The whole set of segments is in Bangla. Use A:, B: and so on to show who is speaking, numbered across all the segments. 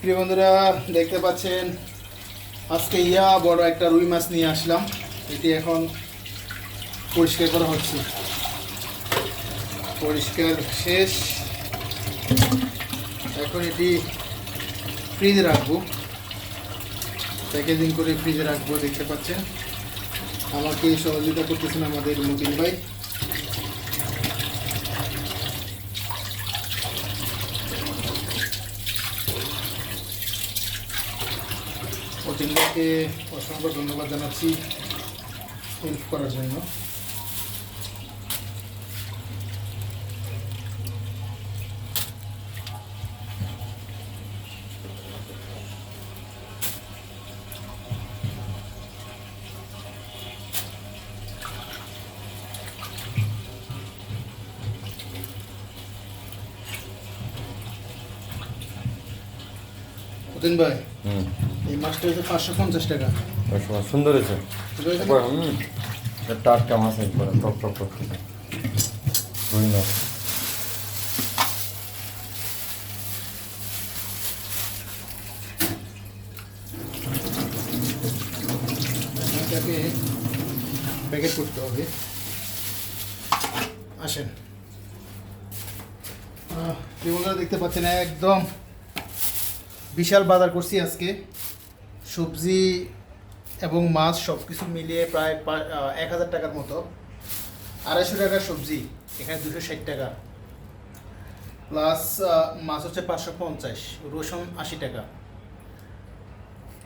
A: প্রিয় বন্ধুরা, দেখতে পাচ্ছেন, আজকে ইয়া বড় একটা রুই মাছ নিয়ে আসলাম। এটি এখন পরিষ্কার করা হচ্ছে। পরিষ্কার শেষ। এখন এটি ফ্রিজে রাখব। প্যাকেজিং করে ফ্রিজে রাখব, দেখতে পাচ্ছেন। আমাকে সহযোগিতা করতেছেন আমাদের মুকিন ভাই। অতীনকে অসংখ্য ধন্যবাদ জানাচ্ছি হেল্প করার জন্য। অতীন ভাই।
B: হুম।
A: এই মাছটা হচ্ছে পাঁচশো পঞ্চাশ টাকা।
B: সময় সুন্দর হয়েছে। হুম টাটকা মাছ একবার টক টক টক খেতে রুই মাছ।
A: এটাকে প্যাকেট করতে হবে। আসেন। বন্ধুরা দেখতে পাচ্ছেন? একদম বিশাল বাজার করছি আজকে। সবজি এবং মাছ সব কিছু মিলিয়ে প্রায় এক হাজার টাকার মতো। আড়াইশো টাকার সবজি এখানে দুশো ষাট টাকা। প্লাস মাছ হচ্ছে পাঁচশো পঞ্চাশ রসুন আশি টাকা।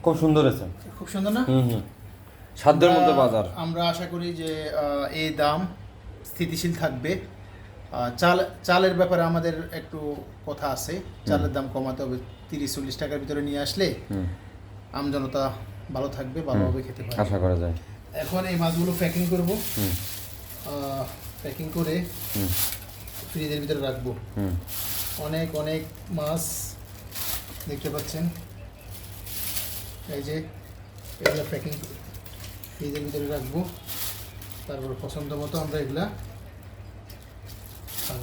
B: খুব সুন্দর আছে
A: খুব সুন্দর না?
B: সাধ্যের মধ্যে বাজার।
A: আমরা আশা করি যে এই দাম স্থিতিশীল থাকবে। চাল চালের ব্যাপারে আমাদের একটু কথা আছে। চালের দাম কমাতে হবে তিরিশ চল্লিশ টাকার ভিতরে নিয়ে আসলে আমজনতা ভালো থাকবে ভালোভাবে খেতে পারবে।
B: আশা করা যায়।
A: এখন এই মাছগুলো প্যাকিং করব। প্যাকিং করে ফ্রিজের ভিতরে রাখব। অনেক অনেক মাছ দেখতে পাচ্ছেন। এই যে এগুলো প্যাকিং ফ্রিজের ভিতরে রাখব। তারপর পছন্দ মতো আমরা এগুলা খাব।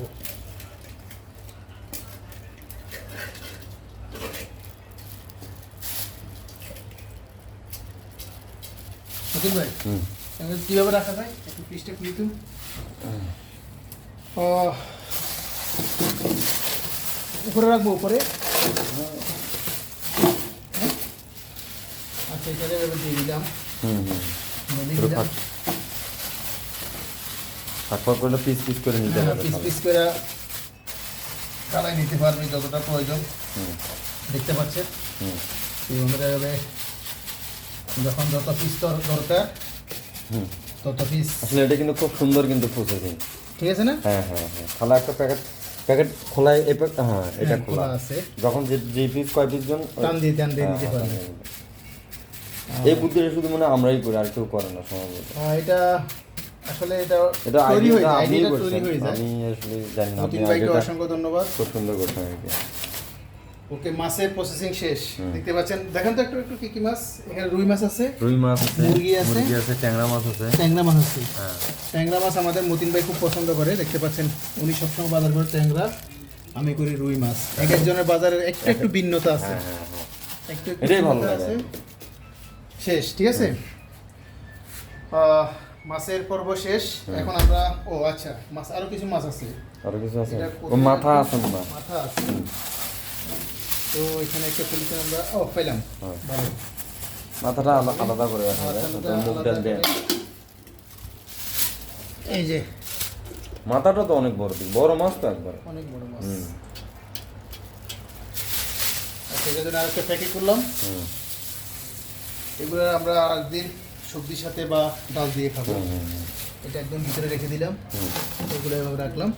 A: অতুল ভাই কীভাবে রাখা যায়? একটু পিসটা খুলি তো উপরে রাখব উপরে। হ্যাঁ? আচ্ছা এভাবে দিয়ে দিলাম। দিয়ে দিলাম।
B: ফাঁক পিস পিস করে নিতে হবে
A: পিস পিস করে কালাই নিতে পারবে যতটা প্রয়োজন। দেখতে পাচ্ছেন? বন্ধুরা এভাবে যখন যত পিস দরকার তত পিস
B: আসলে এটা কিন্তু খুব সুন্দর কিন্তু প্রসেসিং
A: ঠিক আছে না?
B: হ্যাঁ হ্যাঁ হ্যাঁ। খোলা একটা প্যাকেট প্যাকেট খোলায় এই প্যাকেট হ্যাঁ এটা
A: হ্যাঁ,
B: খোলা।
A: আছে।
B: যখন যে যে পিস কয় পিস জন
A: টান দিয়ে টান দিয়ে
B: হ্যাঁ,
A: নিতে
B: হ্যাঁ,
A: পারবে।
B: এই বুদ্ধিটা শুধু মানে আমরাই করি আর কেউ করে না সম্ভবত
A: এটা আসলে এটা
B: এটা
A: তৈরি হয়ে যায় আইডিয়াটা তৈরি হয়ে যায়
B: আমি আসলে জানি না
A: মতিন ভাইকে অসংখ্য ধন্যবাদ।
B: খুব সুন্দর করছেন কি।
A: ওকে মাছের প্রসেসিং শেষ। দেখতে পাচ্ছেন দেখেন তো একটু একটু কি কি মাছ? এখানে রুই মাছ আছে
B: রুই মাছ আছে
A: মুরগি আছে।
B: মুরগি আছে ট্যাংরা মাছ আছে।
A: ট্যাংরা মাছ আছে।
B: হ্যাঁ।
A: ট্যাংরা মাছ আমাদের মতিন ভাই খুব পছন্দ করে দেখতে পাচ্ছেন উনি সবসময় বাজার করে ট্যাংরা আমি করি রুই মাছ। এক একজনের বাজারের একটু একটু ভিন্নতা আছে।
B: হ্যাঁ হ্যাঁ হ্যাঁ।
A: একটু একটু ভিন্নতা আছে। শেষ ঠিক আছে? আহ, মাছের পর্ব শেষ। এখন আমরা ও আচ্ছা মাছ আরও কিছু মাছ আছে?
B: আরও কিছু আছে? ও মাথা আছে না
A: মাথা আছে। তো এখানে একটা পলিথিন আমরা ও পেলাম
B: হ্যাঁ।
A: ভালো।
B: মাথাটা আলাদা করে রাখা মুখ ডাল দিয়ে।
A: এই যে।
B: মাথাটা তো অনেক বড় দিক। বড় মাছ তো একবার।
A: অনেক বড় মাছ। আচ্ছা এটার জন্য আরেকটা প্যাকেট করলাম। এগুলো আমরা আরেকদিন সবজির সাথে বা ডাল দিয়ে খাব। এটা একদম ভিতরে রেখে দিলাম। এগুলো এভাবে রাখলাম।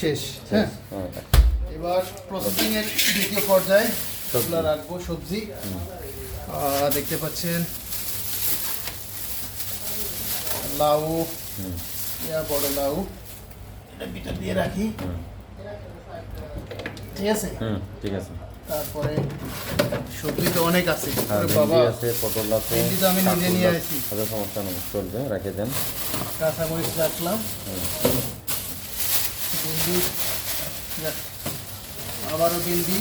A: শেষ হ্যাঁ?
B: হ্যাঁ
A: এবার প্রসেসিং এর দ্বিতীয় পর্যায়ে
B: সবজি।
A: এগুলো রাখব সবজি। দেখতে পাচ্ছেন লাউ। বড় লাউ। এটা ভিতর দিয়ে রাখি। ঠিক আছে?
B: হুম, ঠিক আছে।
A: তারপরে সবজি তো অনেক আছে।
B: আর
A: বাবা
B: আছে পটল আছে
A: তো আমি নিজে নিয়ে আসি।
B: আচ্ছা সমস্যা নেই চলবে রেখে দেন।
A: কাঁচামরিচ রাখলাম। ভেন্ডি আবারও ভেন্ডি।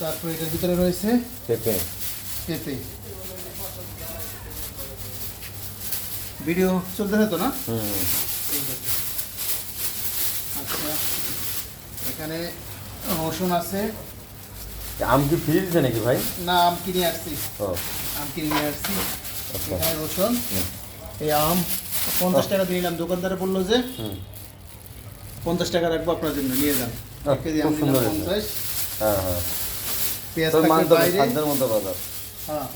A: তারপর এটার ভিতরে রয়েছে
B: পেঁপে।
A: পেঁপে। ভিডিও চলতে তো না। আচ্ছা এখানে রসুন আছে।
B: আম কি ফ্রি দিচ্ছে নাকি ভাই?
A: না আম কিনে আসছি। আম কিনে নিয়ে আসছি।
B: আচ্ছা।
A: এখানে রসুন। এই আম পঞ্চাশ টাকা দিয়ে নিলাম। দোকানদারে বলল যে
B: হুম।
A: পঞ্চাশ টাকা রাখব আপনার জন্য। নিয়ে যান। এক কেজি আম দিলাম পঞ্চাশ।
B: হ্যাঁ হ্যাঁ।
A: পেঁয়াজ থাকবে বাইরে।
B: বাজার।
A: হ্যাঁ।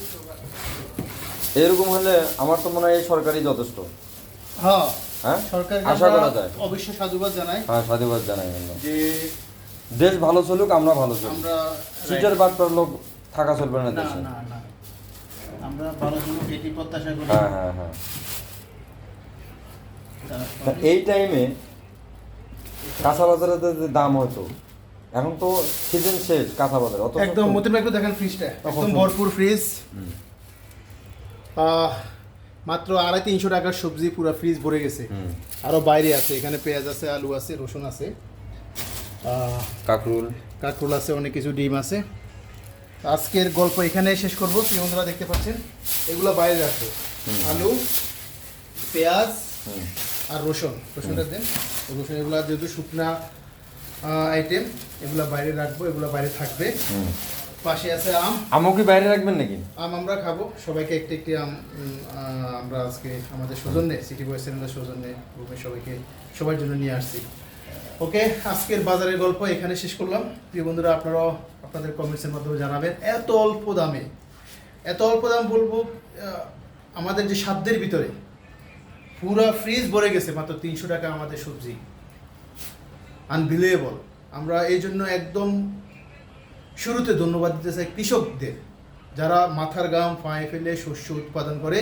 B: এরকম হলে আমার তো মনে হয় এই সরকারি যথেষ্ট।
A: হ্যাঁ
B: হ্যাঁ?
A: সরকারকে
B: আশা করা যায়।
A: অবশ্যই সাধুবাদ জানাই।
B: হ্যাঁ সাধুবাদ জানাই
A: যে
B: দেশ ভালো চলুক আমরা ভালো চলুক।
A: আমরা
B: সিটার বাটপার লোক থাকা চলবে না
A: না
B: দেশে।
A: না না। আমরা ভালো জন্য এটি প্রত্যাশা করি।
B: হ্যাঁ হ্যাঁ হ্যাঁ। এই টাইমে কাঁচা বাজারে যে দাম হতো এখন তো সিজন শেষ কাঁচা বাজারে।
A: একদম মতিন একটু দেখেন ফ্রিজটা একদম ভরপুর ফ্রিজ মাত্র আড়াই তিনশো টাকার সবজি পুরো ফ্রিজ ভরে গেছে।
B: হুম।
A: আরও বাইরে আছে এখানে পেঁয়াজ আছে আলু আছে রসুন আছে।
B: কাকরুল।
A: কাঁকরোল আছে অনেক কিছু ডিম আছে। আজকের গল্প এখানে শেষ করব বন্ধুরা দেখতে পাচ্ছেন। এগুলো বাইরে রাখব। আলু পেঁয়াজ আর রসুন। রসুনটা দেন। রসুন এগুলো যেহেতু শুকনা আইটেম এগুলো বাইরে রাখব এগুলো বাইরে থাকবে। পাশে আছে আম।
B: আমও কি বাইরে রাখবেন নাকি?
A: আম আমরা খাব। সবাইকে একটি একটি আম আমরা আজকে আমাদের সৌজন্যে সিটি বয়েস চ্যানেলের সৌজন্যে রুমে সবাইকে সবার জন্য নিয়ে আসছি। ওকে আজকের বাজারের গল্প এখানে শেষ করলাম। প্রিয় বন্ধুরা আপনারাও আপনাদের কমেন্টসের মাধ্যমে জানাবেন এত অল্প দামে। এত অল্প দাম বলব আমাদের যে সাধ্যের ভিতরে পুরো ফ্রিজ ভরে গেছে মাত্র তিনশো টাকা আমাদের সবজি। আনবিলিয়েবল আমরা এই জন্য একদম শুরুতে ধন্যবাদ দিতে চাই কৃষকদের যারা মাথার গাম ফাঁয়ে ফেলে শস্য উৎপাদন করে।